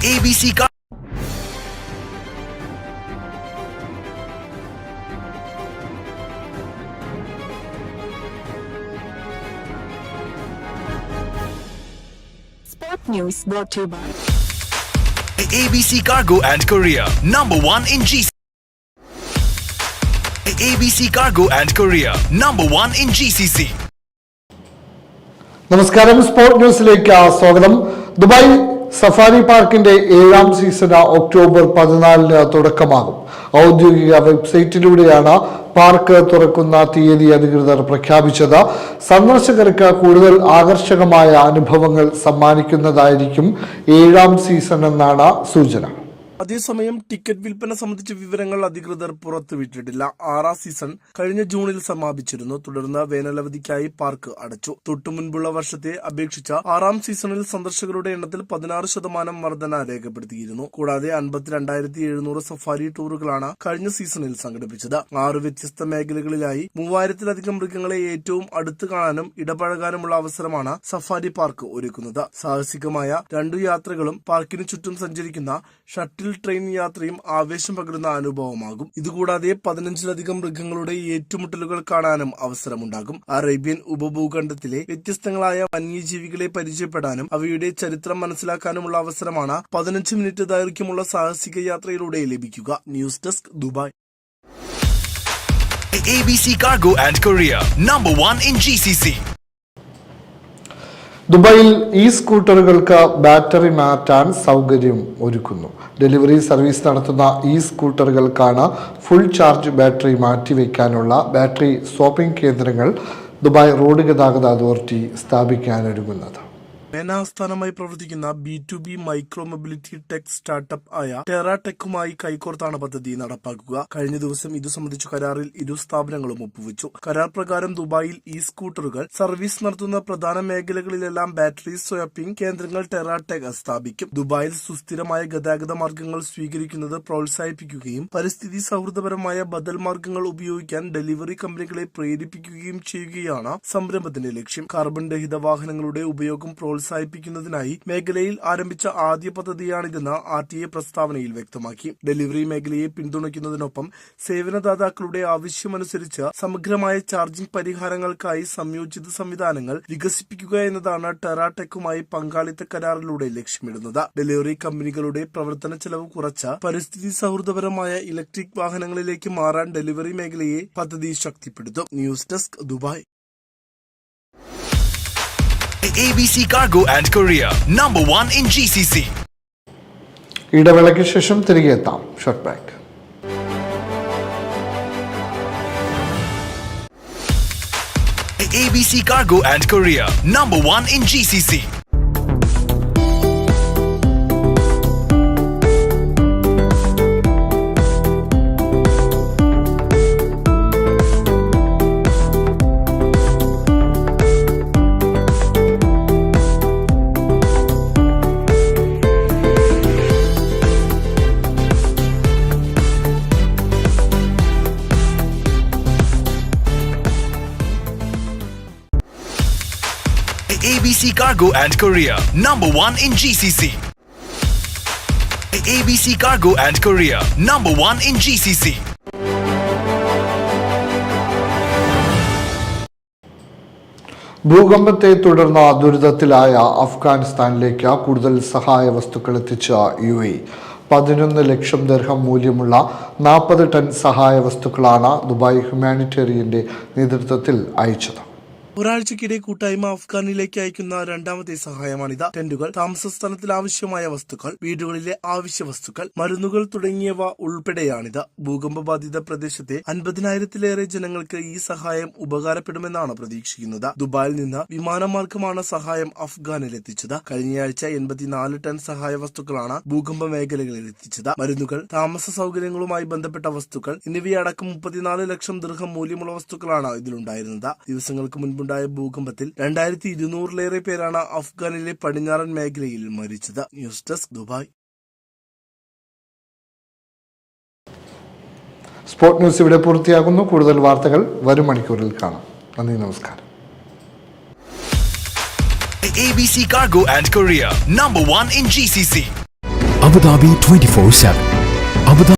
ABC Car. Sport News brought to you by ABC Cargo and Korea, number one in GC. ABC Cargo and Korea, number one in GCC. നമസ്കാരം sport ന്യൂസിലേക്ക് സ്വാഗതം Dubai safari പാർക്കിന്റെ ഏഴാം season October പതിനാലിന് തുടക്കമാകും. ഔദ്യോഗിക വെബ്സൈറ്റിലൂടെയാണ് park തുറക്കുന്ന തീയതി അധികൃതർ പ്രഖ്യാപിച്ചത്. സന്ദർശകർക്ക് കൂടുതൽ ആകർഷകമായ അനുഭവങ്ങൾ സമ്മാനിക്കുന്നതായിരിക്കും ഏഴാം സീസൺ എന്നാണ് സൂചന. അതേസമയം ടിക്കറ്റ് വിൽപ്പന സംബന്ധിച്ച വിവരങ്ങൾ അധികൃതർ പുറത്തുവിട്ടിട്ടില്ല. ആറാം സീസൺ കഴിഞ്ഞ ജൂണിൽ സമാപിച്ചിരുന്നു. തുടർന്ന് വേനലവധിക്കായി പാർക്ക് അടച്ചു. തൊട്ടുമുൻപുള്ള വർഷത്തെ അപേക്ഷിച്ച ആറാം സീസണിൽ സന്ദർശകരുടെ എണ്ണത്തിൽ പതിനാറ് ശതമാനം വർധന രേഖപ്പെടുത്തിയിരുന്നു. കൂടാതെ അൻപത്തിരണ്ടായിരത്തി എഴുന്നൂറ് സഫാരി ടൂറുകളാണ് കഴിഞ്ഞ സീസണിൽ സംഘടിപ്പിച്ചത്. ആറ് വ്യത്യസ്ത മേഖലകളിലായി മൂവായിരത്തിലധികം മൃഗങ്ങളെ ഏറ്റവും അടുത്ത് കാണാനും ഇടപഴകാനുമുള്ള അവസരമാണ് സഫാരി പാർക്ക് ഒരുക്കുന്നത്. സാഹസികമായ രണ്ടു യാത്രകളും പാർക്കിന് ചുറ്റും സഞ്ചരിക്കുന്ന ഷട്ടിൽ ട്രെയിൻ യാത്രയും ആവേശം പകരുന്ന അനുഭവമാകും. ഇതുകൂടാതെ പതിനഞ്ചിലധികം മൃഗങ്ങളുടെ ഏറ്റുമുട്ടലുകൾ കാണാനും അവസരമുണ്ടാകും. അറേബ്യൻ ഉപഭൂഖണ്ഡത്തിലെ വ്യത്യസ്തങ്ങളായ വന്യജീവികളെ പരിചയപ്പെടാനും അവയുടെ ചരിത്രം മനസ്സിലാക്കാനുമുള്ള അവസരമാണ് പതിനഞ്ച് മിനിറ്റ് ദൈർഘ്യമുള്ള സാഹസിക യാത്രയിലൂടെ ലഭിക്കുക. News desk Dubai. ABC Cargo and Korea, number one in GCC. ദുബായിൽ ഈ സ്കൂട്ടറുകൾക്ക് ബാറ്ററി മാറ്റാൻ സൗകര്യം ഒരുക്കുന്നു. ഡെലിവറി സർവീസ് നടത്തുന്ന ഈ സ്കൂട്ടറുകൾക്കാണ് ഫുൾ ചാർജ് ബാറ്ററി മാറ്റിവെക്കാനുള്ള ബാറ്ററി സ്വാപ്പിംഗ് കേന്ദ്രങ്ങൾ ദുബായ് റോഡ് ഗതാഗത അതോറിറ്റി സ്ഥാപിക്കാനൊരുങ്ങുന്നത്. മേന ആസ്ഥാനമായി പ്രവർത്തിക്കുന്ന B to B micro mobility tech startup ആയ ടെറ ടെക്കുമായി കൈകോർത്താണ് പദ്ധതി നടപ്പാക്കുക. കഴിഞ്ഞ ദിവസം ഇതു സംബന്ധിച്ച കരാറിൽ ഇരു സ്ഥാപനങ്ങളും ഒപ്പുവച്ചു. കരാർ പ്രകാരം ദുബായിൽ ഈ സ്കൂട്ടറുകൾ സർവീസ് നടത്തുന്ന പ്രധാന മേഖലകളിലെല്ലാം ബാറ്ററി സ്വാപ്പിംഗ് കേന്ദ്രങ്ങൾ ടെറ ടെക് സ്ഥാപിക്കും. ദുബായിൽ സുസ്ഥിരമായ ഗതാഗത മാർഗങ്ങൾ സ്വീകരിക്കുന്നത് പ്രോത്സാഹിപ്പിക്കുകയും പരിസ്ഥിതി സൗഹൃദപരമായ ബദൽ മാർഗങ്ങൾ ഉപയോഗിക്കാൻ ഡെലിവറി കമ്പനികളെ പ്രേരിപ്പിക്കുകയും ചെയ്യുകയാണ് സംരംഭത്തിന്റെ ലക്ഷ്യം. കാർബൺ രഹിത വാഹനങ്ങളുടെ ഉപയോഗം പ്രോത്സാഹിപ്പിക്കുന്നതിനായി മേഖലയിൽ ആരംഭിച്ച ആദ്യ പദ്ധതിയാണിതെന്ന് ആർ ടി എ പ്രസ്താവനയിൽ വ്യക്തമാക്കി. ഡെലിവറി മേഖലയെ പിന്തുണയ്ക്കുന്നതിനൊപ്പം സേവനദാതാക്കളുടെ ആവശ്യമനുസരിച്ച് സമഗ്രമായ ചാർജിംഗ് പരിഹാരങ്ങൾക്കായി സംയോജിത സംവിധാനങ്ങൾ വികസിപ്പിക്കുക എന്നതാണ് ടെറാടെക്കുമായി പങ്കാളിത്ത കരാറിലൂടെ ലക്ഷ്യമിടുന്നത്. ഡെലിവറി കമ്പനികളുടെ പ്രവർത്തന ചെലവ് കുറച്ച പരിസ്ഥിതി സൗഹൃദപരമായ ഇലക്ട്രിക് വാഹനങ്ങളിലേക്ക് മാറാൻ ഡെലിവറി മേഖലയെ പദ്ധതി ശക്തിപ്പെടുത്തും. News desk Dubai. ABC Cargo and Korea, number one in GCC. ഇടവേളയ്ക്ക് ശേഷം തിരികെ എത്താം short back ABC Cargo and Korea, number one in GCC. ABC Cargo and Korea, number one in GCC. ABC Cargo and Korea, number one in GCC. ഭൂകമ്പത്തെ തുടർന്ന് ദുരിതത്തിലായ അഫ്ഗാനിസ്ഥാനിലേക്ക് കൂടുതൽ സഹായ വസ്തുക്കൾ എത്തിച്ച യു എ പതിനൊന്ന് ലക്ഷം ദർഹം മൂല്യമുള്ള നാൽപ്പത് ടൺ സഹായ വസ്തുക്കളാണ് ദുബായ് ഹ്യൂമാനിറ്റേറിയന്റെ നേതൃത്വത്തിൽ അയച്ചത് ഒരാഴ്ചക്കിടെ കൂട്ടായ്മ അഫ്ഗാനിലേക്ക് അയക്കുന്ന രണ്ടാമത്തെ സഹായമാണിത്. ടെന്റുകൾ താമസ സ്ഥലത്തിൽ ആവശ്യമായ വസ്തുക്കൾ വീടുകളിലെ ആവശ്യ വസ്തുക്കൾ മരുന്നുകൾ തുടങ്ങിയവ ഉൾപ്പെടെയാണിത്. ഭൂകമ്പ ബാധിത പ്രദേശത്തെ അൻപതിനായിരത്തിലേറെ ജനങ്ങൾക്ക് ഈ സഹായം ഉപകാരപ്പെടുമെന്നാണ് പ്രതീക്ഷിക്കുന്നത്. ദുബായിൽ നിന്ന് വിമാനമാർഗമാണ് സഹായം അഫ്ഗാനിൽ എത്തിച്ചത് കഴിഞ്ഞയാഴ്ച എൺപത്തിനാല് ടൺ സഹായ വസ്തുക്കളാണ് ഭൂകമ്പ മേഖലകളിൽ എത്തിച്ചത്. മരുന്നുകൾ താമസ സൗകര്യങ്ങളുമായി ബന്ധപ്പെട്ട വസ്തുക്കൾ എന്നിവയടക്കം മുപ്പത്തിനാല് ലക്ഷം ദീർഘം മൂല്യമുള്ള വസ്തുക്കളാണ് ഇതിലുണ്ടായിരുന്നത്. ദിവസങ്ങൾക്ക് മുൻപുണ്ടായ ഭൂകമ്പത്തിൽ രണ്ടായിരത്തി ഇരുന്നൂറിലേറെ പേരാണ് അഫ്ഗാനിലെ പടിഞ്ഞാറൻ മേഖലയിൽ മരിച്ചത്. News desk Dubai. Sport news ഇവിടെ പൂർത്തിയാകുന്നു. കൂടുതൽ വാർത്തകൾ വരും മണിക്കൂറിൽ കാണാം. നന്ദി നമസ്കാരം. ABC Cargo and Korea, number one in GCC. Abu Dhabi 24 7.